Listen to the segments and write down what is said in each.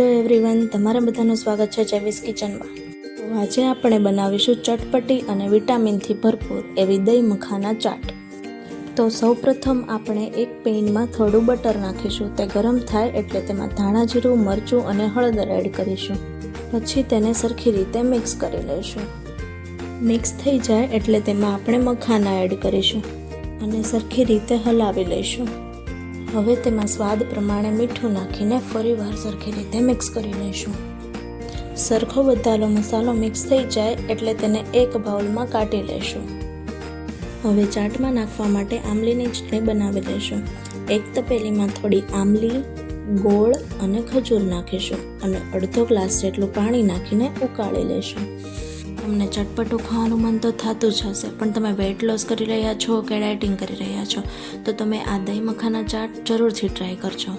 Everyone તમારા બધાનું સ્વાગત છે ચેવીસ કિચનમાં તો આજે આપણે બનાવીશું ચટપટી અને વિટામિનથી ભરપૂર એવી દહીં મખાના ચાટ. તો સૌપ્રથમ આપણે એક પેનમાં થોડું બટર નાખીશું. તે ગરમ થાય એટલે તેમાં ધાણા જીરું, મરચું અને હળદર એડ કરીશું. પછી તેને સરખી રીતે મિક્સ કરી લઈશું. મિક્સ થઈ જાય એટલે તેમાં આપણે મખાના એડ કરીશું. અને સરખી રીતે હલાવી લઈશું. હવે તેમાં સ્વાદ પ્રમાણે મીઠું નાખીને ફરીવાર સરખી રીતે મિક્સ કરી લઈશું. સરખો બધાલો મસાલો મિક્સ થઈ જાય એટલે તેને એક બાઉલમાં કાઢી લઈશું. હવે ચાટમાં નાખવા માટે આમલીની ચટણી બનાવી લઈશું એક તપેલીમાં થોડી આમલી ગોળ અને ખજૂર નાખીશું અને અડધો ગ્લાસ જેટલું પાણી નાખીને ઉકાળી લઈશું. તમને ચટપટું ખાવાનું મન તો થતું જ હશે, પણ તમે વેઇટ લોસ કરી રહ્યા છો કે ડાયટિંગ કરી રહ્યા છો, તો તમે આ દહીં મખાના ચાટ જરૂરથી ટ્રાય કરજો.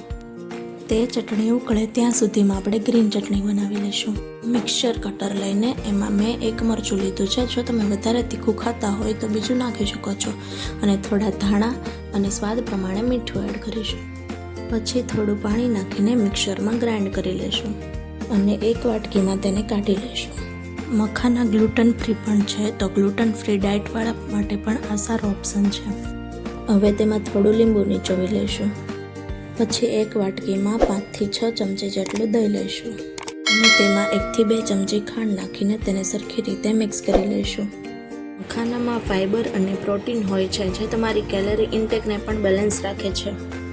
તે ચટણી ઉકળે ત્યાં સુધીમાં આપણે ગ્રીન ચટણી બનાવી લઈશું. મિક્સર કટર લઈને એમાં મેં એક મરચું લીધું છે, જો તમે વધારે તીખું ખાતા હોય તો બીજું નાખી શકો છો, અને થોડા ધાણા અને સ્વાદ પ્રમાણે મીઠું એડ કરીશું. પછી થોડું પાણી નાખીને મિક્સરમાં ગ્રાઇન્ડ કરી લઈશું, અને એક વાટકીમાં તેને કાઢી લઈશું. મખાના ગ્લુટન ફ્રી પણ છે. તો ગ્લુટન ફ્રી ડાયટવાળા માટે પણ આ સારો ઓપ્શન છે. હવે તેમાં થોડું લીંબુ નીચોવી લઈશું. પછી એક વાટકીમાં પાંચથી છ ચમચી જેટલું દહીં લઈશું. અને તેમાં એકથી બે ચમચી ખાંડ નાખીને તેને સરખી રીતે મિક્સ કરી લઈશું. મખાનામાં ફાઇબર અને પ્રોટીન હોય છે, જે તમારી કેલરી ઇન્ટેકને પણ બેલેન્સ રાખે છે.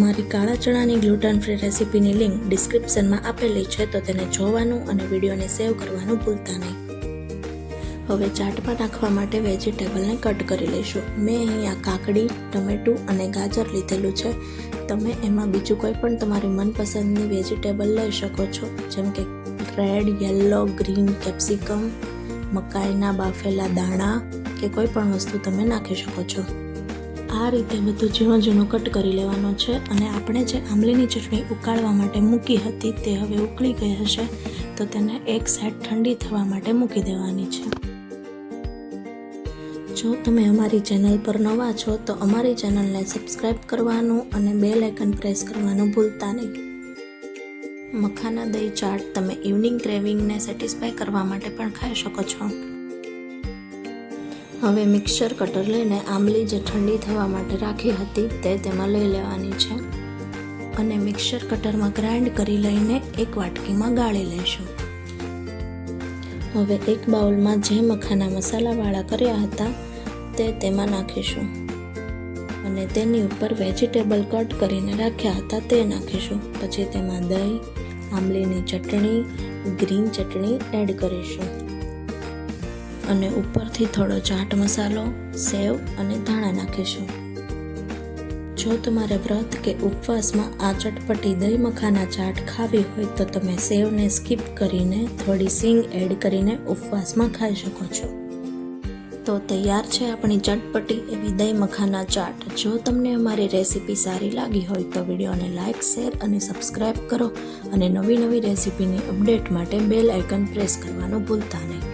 મારી કાળા ચણાની ગ્લુટન ફ્રી રેસીપીની લિંક ડિસ્ક્રિપ્શનમાં આપેલી છે, તો તેને જોવાનું અને વિડીયોને સેવ કરવાનું ભૂલતા નહીં. હવે ચાટમાં નાખવા માટે વેજીટેબલને કટ કરી લઈશું. મેં અહીંયા કાકડી, ટમેટું અને ગાજર લીધેલું છે. તમે એમાં બીજું કોઈ પણ તમારી મનપસંદની વેજીટેબલ લઈ શકો છો, જેમ કે રેડ યલો ગ્રીન કેપ્સિકમ મકાઈના બાફેલા દાણા કે કોઈ પણ વસ્તુ તમે નાખી શકો છો. આ રીતે બધું ઝીણો ઝીણો કટ કરી લેવાનો છે અને આપણે જે આંબલીની ચટણી ઉકાળવા માટે મૂકી હતી તે હવે ઉકળી ગઈ હશે, તો તેને એક સાઈડ ઠંડી થવા માટે મૂકી દેવાની છે. જો તમે અમારી ચેનલ પર નવા છો, તો અમારી ચેનલને સબસ્ક્રાઈબ કરવાનું અને બેલ આઇકન પ્રેસ કરવાનું ભૂલતા નહીં. મખાના દહીં ચાટ તમે ઇવનિંગ ક્રેવિંગને સેટિસ્ફાય કરવા માટે પણ ખાઈ શકો છો. હવે મિક્સર, કટર લઈને આંબલી જે ઠંડી થવા માટે રાખી હતી તે તેમાં લઈ લેવાની છે અને મિક્સર, કટરમાં ગ્રાઇન્ડ કરી લઈને એક વાટકીમાં ગાળી લઈશું. હવે એક બાઉલમાં જે મખાના મસાલાવાળા કર્યા હતા તે તેમાં નાખીશું અને તેની ઉપર વેજીટેબલ કટ કરીને રાખ્યા હતા તે નાખીશું. પછી તેમાં દહીં, આંબલીની ચટણી, ગ્રીન ચટણી એડ કરીશું. અને ઉપરથી થોડો ચાટ મસાલો, સેવ અને ધાણા નાખીશું. જો તમારે વ્રત કે ઉપવાસમાં આ ચટપટી દહીં મખાના ચાટ ખાવી હોય તો તમે સેવને સ્કીપ કરીને થોડી સિંગ એડ કરીને ઉપવાસમાં ખાઈ શકો છો. તો તૈયાર છે આપણી ચટપટી એવી દહીં મખાના ચાટ. જો તમને અમારી રેસીપી સારી લાગી હોય તો વિડીયોને લાઇક શેર અને સબસ્ક્રાઈબ કરો અને નવી નવી રેસીપીની અપડેટ માટે બેલ આઇકન પ્રેસ કરવાનું ભૂલતા નહીં.